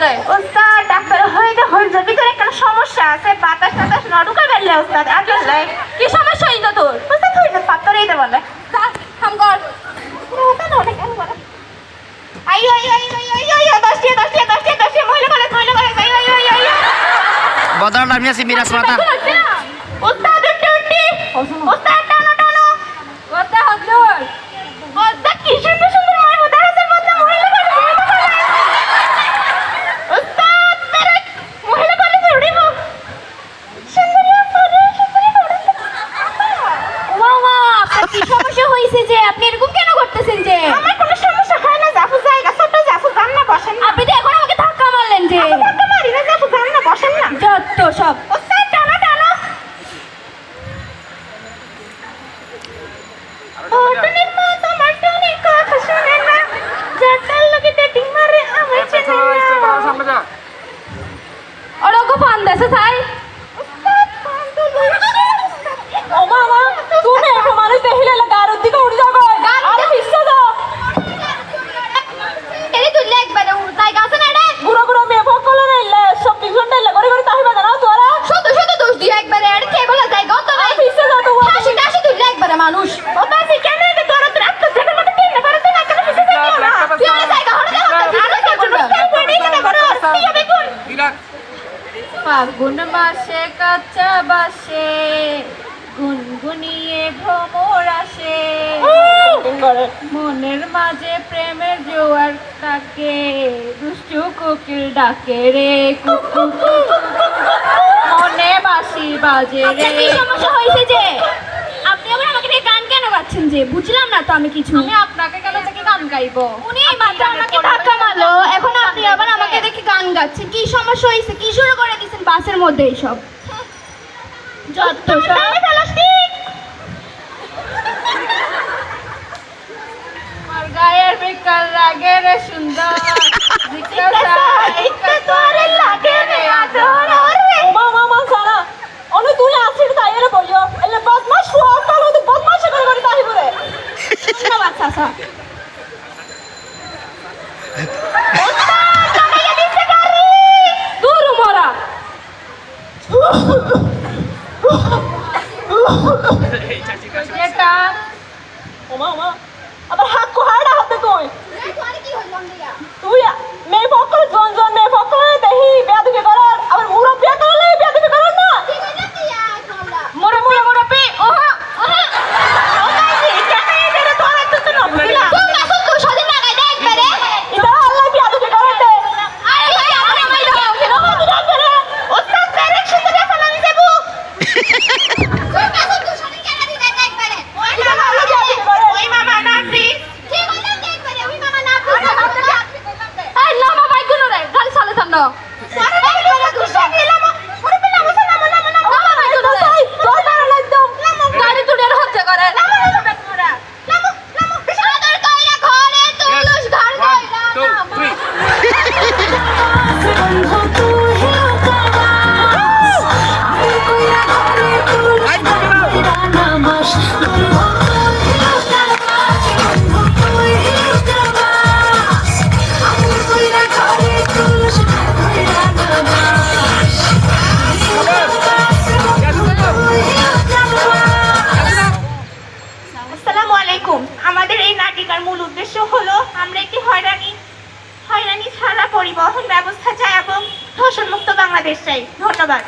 কে ওস্তাদ ডাক্তার হয়ে হয়ে ভিতরে একটা সমস্যা আছে? বাতাস টাতাস না ঢুকে গেলে ওস্তাদ আসলে কি সমস্যা হইতো তোর? ওস্তাদ দে বলে। যা, কাম কর। ওস্তাদ অনেক কেন বলে আইও আইও আইও আইও আইও আইও দশটিয়া দশটিয়া দশটিয়া মহিলা কলেজ মহিলা কলেজ মিরাজ মাতা। ওস্তাদ ওস্তাদ টানো টানো করতে হজুর ওস্তাদ কি সুন্দর সুন্দর মায়ের মাদ্রাসার মধ্যে মহিলা কলেজ মহিলা কলেজ ওস্তাদ তেরে মহিলা কলেজ উড়িব সুন্দরিয়া পরে সুন্দরিয়া পরে মামা আপনার কি সমস্যা হয়েছে যে? আপনি এরকম কেন করতেছেন যে? আমার কোনো সমস্যা হয় না জাফু জায়গা ছোট জাফু যান না বসেন না। আপনি তো এখন আমাকে ধাক্কা মারলেন যে। ধাক্কা মারি না জাফু যান না বসেন না। যত সব। ওস্তাদ টানো টানো। ও মা তোমার টুনির কথা শুনে না। যার লগে ডেটিং মারে আমার চেনে না। ওরকম ফান দেশে চাই ফাগুন মাসে কাঁচা বাসে গুনগুনিয়ে ভ্রমর আসে। মনের মাঝে প্রেমের জোয়ার তাকে দুষ্টু কোকিল ডাকে রে কুকু মনে বাসি বাজে রে। সমস্যা হয়েছে যে আপনি আবার আমাকে দিয়ে গাচ্ছেন যে বুঝলাম না তো আমি কিছু। আমি আপনাকে কেন থেকে গান গাইবো? উনি মাত্র আমাকে ধাক্কা মারলো। এখন আপনি আবার আমাকে দেখে গান গাচ্ছেন। কি সমস্যা হয়েছে কি শুরু করে দিয়েছেন বাসের মধ্যে এইসব? যত সব আমার গায়ের বিকাল লাগে রে সুন্দর। লাগে। ধন্যবাদ চাচা দূর মরা đâu উদ্দেশ্য হলো, আমরা একটি হয়রানি হয়রানি ছাড়া পরিবহন ব্যবস্থা চাই এবং ধর্ষণমুক্ত বাংলাদেশ চাই। ধন্যবাদ।